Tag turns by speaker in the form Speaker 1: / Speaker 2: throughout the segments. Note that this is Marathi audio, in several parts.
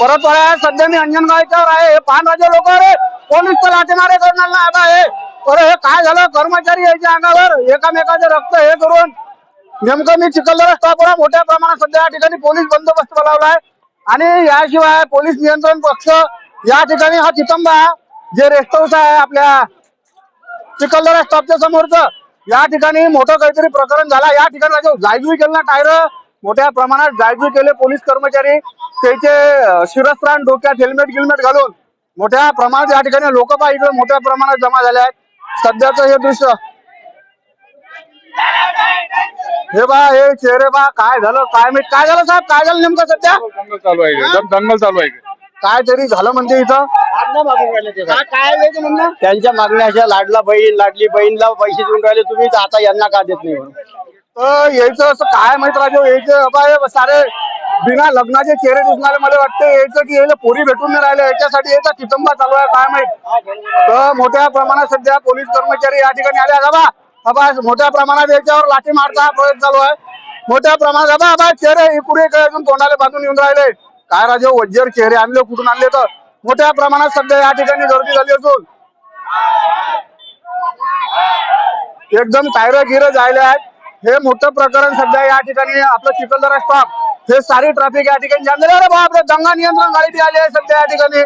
Speaker 1: परत सध्या मी अंजनगाव याच्यावर आहे. हे पान लोक अरे पोलीस तर लाठीमारे करणार नाही आता हे? अरे हे काय झालं? कर्मचारी यायच्या अंगावर एकामेकाचे रक्त हे करून. नेमकं मी चिखलदरा स्टॉपवर मोठ्या प्रमाणात सध्या या ठिकाणी पोलीस बंदोबस्त बोलावलाय. आणि याशिवाय पोलीस नियंत्रण पक्ष या ठिकाणी हा चितंबा जे रेस्ट हाऊस आहे आपल्या चिखलदरा स्टॉपच्या समोरचं या ठिकाणी मोठं काहीतरी प्रकरण झाला. या ठिकाणी राजा केलं ना टायर. मोठ्या प्रमाणात जायजूई केले पोलीस कर्मचारी त्याचे शिरस्त्राण डोक्यात हेल्मेट गिल्मेट घालून मोठ्या प्रमाणात या ठिकाणी लोक पा इकडे मोठ्या प्रमाणात जमा झाले आहेत. सध्याचं हे दृश्य. हे बा हे चेहरे बा काय झालं काय माहीत काय झालं साहेब? काय झालं नेमकं सध्या?
Speaker 2: दंगल चालू आहे. दंगल चालू आहे.
Speaker 1: काय तरी झालं म्हणते इथं? काय
Speaker 3: त्यांच्या मागण्या अशा लाडला बहीण लाडली बहीणला पैसे देऊन राहिले तुम्ही आता यांना का देत नाही म्हणून.
Speaker 1: तर यायचं असं काय माहीत राजू यायचं बाबा सारे बिना लग्नाचे चेहरे दिसणारे मला वाटते यायचं की यायला पोरी भेटून नाही राहिले याच्यासाठी याचा चितंबा चालू आहे काय माहीत. तर मोठ्या प्रमाणात सध्या पोलीस कर्मचारी या ठिकाणी आले बाबा बाबा मोठ्या प्रमाणात याच्यावर लाठी मारता प्रयोग चालू आहे. मोठ्या प्रमाणात बाबा बाबा चेहरे इकडे इकडे अजून तोंडाला बांधून येऊन राहिले. काय राजे वज्जर चेहरे आणले कुठून आणले तर? मोठ्या प्रमाणात सध्या या ठिकाणी गर्दी झाली असून. एकदम टायर गिर जायले आहेत. हे मोठं प्रकरण सध्या या ठिकाणी आपलं चिखलदरा स्टॉप हे सारी ट्रॅफिक या ठिकाणी जाम झाली. अरे बापरे गंगा नियंत्रण गाडी बी आली आहे सध्या या ठिकाणी.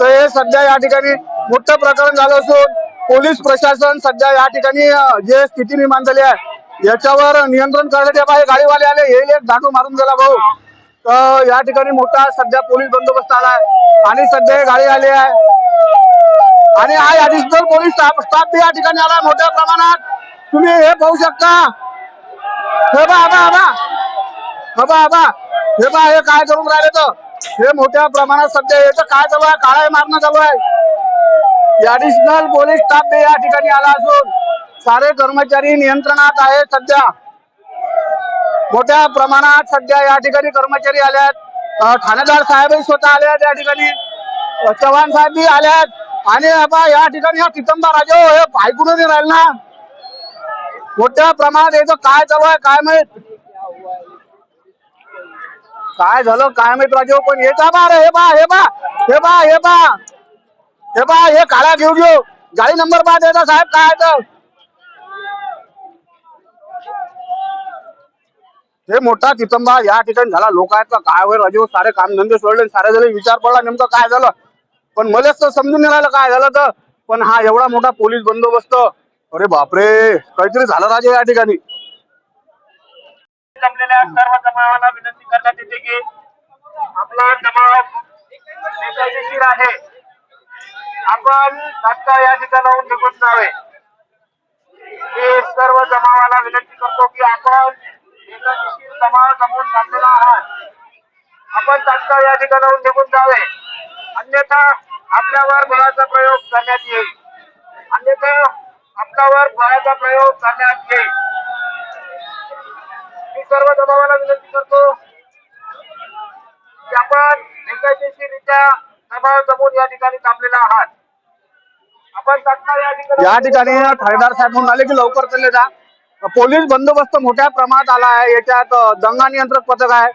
Speaker 1: तर हे सध्या या ठिकाणी मोठं प्रकरण झालं असून पोलीस प्रशासन सध्या या ठिकाणी जे स्थिती निर्माण झाली आहे याच्यावर नियंत्रण करण्याचे बाहेर गाडीवाले आले. हे एक धाटू मारून गेला भाऊ. तर या ठिकाणी मोठा सध्या पोलीस बंदोबस्त आलाय आणि सध्या गाडी आली आहे. आणि हा ऍडिशनल पोलीस स्टाफ स्टाफ या ठिकाणी आला मोठ्या प्रमाणात. तुम्ही हे पाहू शकता. हे बा आबा बा हे बाबा हे बा हे काय करून राहिले तर हे मोठ्या प्रमाणात सध्या याचं काय चालू आहे? काळा मारणं चालू आहे. ऍडिशनल पोलीस स्टाफ या ठिकाणी आला असून सारे कर्मचारी नियंत्रणात आहे सध्या. मोठ्या प्रमाणात सध्या या ठिकाणी कर्मचारी आले आहेत. ठाणेदार साहेबही स्वतः आले आहेत या ठिकाणी. चव्हाण साहेबही आले आहेत. आणि बाबा या ठिकाणी हा कितंबा राजा हे ऐकूनही राहील ना. मोठ्या प्रमाणात याचं काय चालू आहे काय माहीत? काय झालं काय माहीत राजीव? पण येता बा रे हे बा हे बा हे बा हे बा हे बा हे काळा घेऊ घेऊ. गाडी नंबर पाच याचा साहेब काय तर? हे मोठा चितंबा या ठिकाणी झाला. लोक आहेत का? काय होईल राजीव? सारे काम धंदे सोडले सारे झाले विचार पडला नेमकं काय झालं? पण मलाच तर समजून नाही राहिलं काय झालं तर. पण हा एवढा मोठा पोलीस बंदोबस्त अरे बापरे काहीतरी झालं राजे या ठिकाणी.
Speaker 4: जमलेल्या सर्व जमावाला विनंती करण्यात येते की आपला जमाव बेकायदेशीर आहे. आपण तात्काळ या ठिकाणाहून निघून जावे. मी सर्व जमावाला विनंती करतो की आपण बेकायदेशीर जमाव जमवून टाकलेला आहात आपण तात्काळ या ठिकाणाहून निघून जावे. अन्यथा आपल्यावर बळाचा प्रयोग करण्यात येईल. अन्यथा आपल्यावर बळाचा प्रयोग करण्यात येईल. मी सर्व जमावाला विनंती करतो की आपण बेकायदेशीरित्या जमाव जमून या ठिकाणी थांबलेला आहात. आपण तात्काळ या ठिकाणी
Speaker 1: या ठिकाणी ठाणेदार साहेब म्हणून आले की लवकर चालले जा. पोलीस बंदोबस्त मोठ्या प्रमाणात आला आहे. याच्यात दंगा नियंत्रक पथक आहे.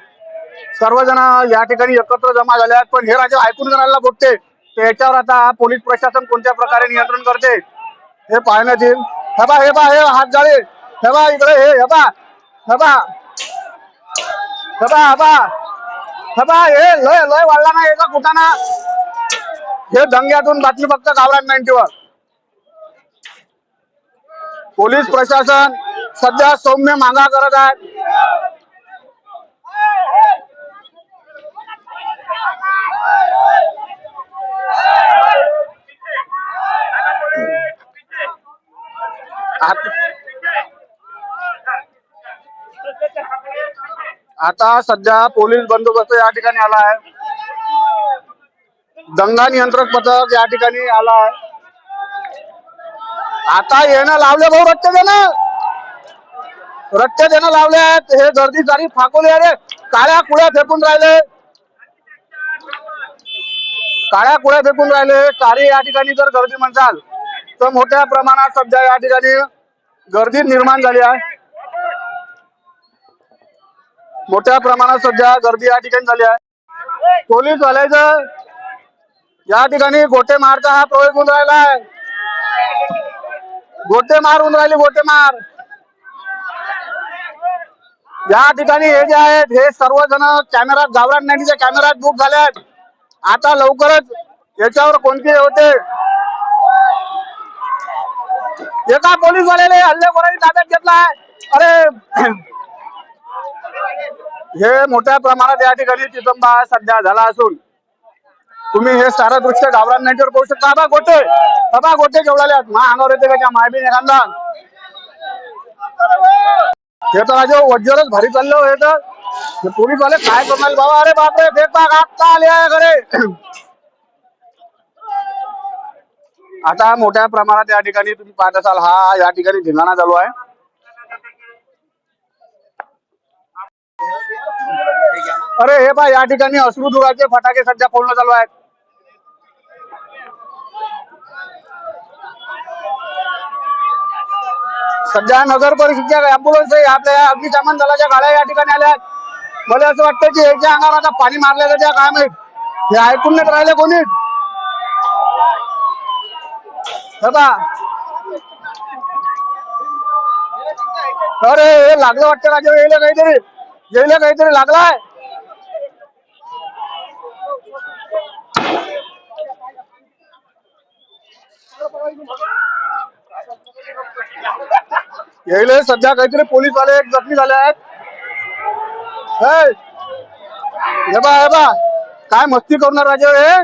Speaker 1: सर्वजण या ठिकाणी एकत्र जमा झाले आहेत. पण हे राज्य ऐकून करायला बोलते तर याच्यावर आता पोलीस प्रशासन कोणत्या प्रकारे नियंत्रण करते? हे पाहण्यात येईल हे बा हे बा हे हात जाळे. हे बा इकडे हे हे बा हे बा हे बा हे बा हे बा हे लय लय वाढला ना याचा कुठाना हे दंग्यातून बातमी फक्त गावरान नाईन्टीवर. पोलीस प्रशासन सध्या सौम्य मागा करत आहेत. आता सध्या पोलीस बंदोबस्त या ठिकाणी आला आहे. दंगा नियंत्रक पथक या ठिकाणी आला आहे. आता येणं लावले भाऊ रट्टे देणं. रट्टे देणं लावले आहेत. हे गर्दी जारी फाकवली अरे काळ्या कुळ्या फेकून राहिले. काळ्या कुळ्या फेकून राहिले. सारी या ठिकाणी जर गर्दी म्हणसाल तर मोठ्या प्रमाणात सध्या या ठिकाणी गर्दी निर्माण झाली आहे. मोठ्या प्रमाणात सध्या गर्दी या ठिकाणी झाली आहे. पोलीस वाल्याचं या ठिकाणी गोटे मारचा हा प्रयोग होऊन राहिलाय गोटे मार होऊन राहिली गोटे मार. या ठिकाणी हे जे आहेत हे सर्वजण कॅमेरात गावरान नदीच्या कॅमेरात बुक झाल्यात आता लवकरच याच्यावर कोणते होते? एका पोलीस वाल्याने हल्लेखोरांनी ताब्यात घेतलाय अरे हे मोठ्या प्रमाणात या ठिकाणी चितंबा सध्या झाला असून तुम्ही हे सारा दृश्य गावरान नेटवर पाहू शकता. बा गोटे बा गोटे केवढाले मा अंगावर येते का त्या मायबीन एखादा? हे तर माझ्या वज्जरच भारी चाललं हो हे तर. पोलीस वाले काय करणार बाबा? अरे बापरे फेक बाग आत्ता आले आहे घरे. आता मोठ्या प्रमाणात या ठिकाणी तुम्ही पाहत असाल हा या ठिकाणी धिंगाणा चालू आहे. अरे हे पहा या ठिकाणी अश्रुधुराचे फटाके सध्या फोडणं चालू आहेत. सध्या नगर परिषदच्या अँब्युलन्स आपल्या अग्निशमन दलाच्या गाड्या या ठिकाणी आल्या आहेत. मला असं वाटतं की याच्या अंगावर आता पाणी मारलं जाते काय माहीत हे ऐकून नाही राहिले कोणी? बघा अरे हे लागलं वाटतं राजा येईल काहीतरी. यायला काहीतरी लागलाय? येईल सध्या काहीतरी पोलीस वाले एक जखमी झाले आहेत. हे! हे बा हे बा काय मस्ती करणार राजा हे?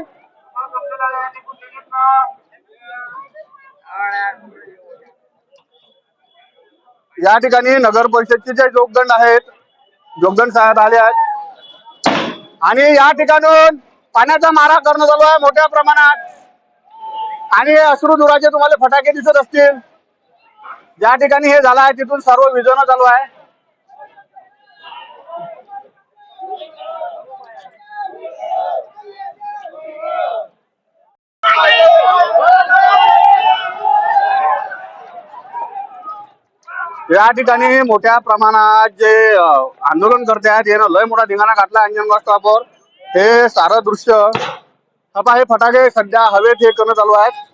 Speaker 1: या ठिकाणी नगर परिषदचे जे जोगदंड आहेत जोगदंड साहेब आले आहेत. आणि या ठिकाणून पाण्याचा मारा करणं चालू आहे मोठ्या प्रमाणात. आणि अश्रू दुराचे तुम्हाला फटाके दिसत असतील. ज्या ठिकाणी हे झालं आहे तिथून सर्व विजवणं चालू आहे. या ठिकाणी मोठ्या प्रमाणात जे आंदोलन करते आहेत. यानं लय मोठा धिंगाणा घातला अंजनगाव स्टॉपवर हे सारं दृश्य. हपा हे फटाके सध्या हवेत हे करणं चालू आहेत.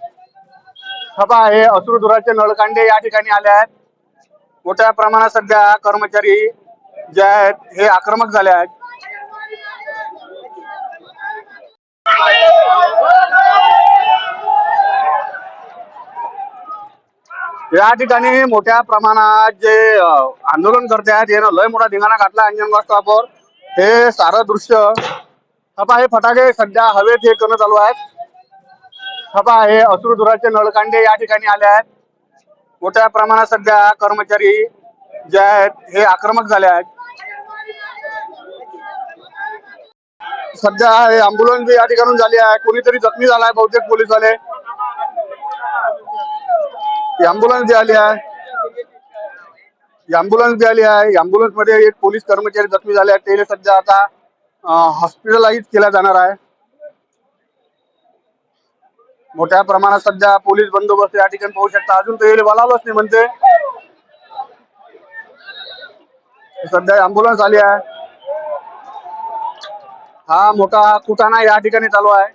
Speaker 1: हपा हे अश्रुधुराचे नळकांडे या ठिकाणी आले आहेत. मोठ्या प्रमाणात सध्या कर्मचारी जे आहेत हे आक्रमक झाले आहेत. या ठिकाणी मोठ्या प्रमाणात जे आंदोलन करते आहेत. यानं लय मोठा धिंगाणा घातला अंजनगाव स्टॉपवर हे सारं दृश्य. हपा हे फटाके सध्या हवेत हे करणं चालू आहेत. हपा हे अश्रुधुराचे नळकांडे या ठिकाणी आले आहेत. मोठ्या प्रमाणात सध्या कर्मचारी जे आहेत हे आक्रमक झाले आहेत. सध्या हे अँब्युलन्स या ठिकाणून झाली आहे. कोणीतरी जखमी झालाय बहुतेक पोलीस वाले अँब्युलन्स जी आली आहे. ॲम्ब्युलन्स जी आली आहे. ॲम्ब्युलन्समध्ये एक पोलीस कर्मचारी जखमी झाले आहेत. त्याला सध्या आता हॉस्पिटलाइज केला जाणार आहे. मोठ्या प्रमाणात सध्या पोलीस बंदोबस्त या ठिकाणी पाहू शकता. अजून तर बोलावलंच नाही म्हणते. सध्या ॲम्ब्युलन्स आली आहे. हा मोठा कुटाणा या ठिकाणी चालू आहे.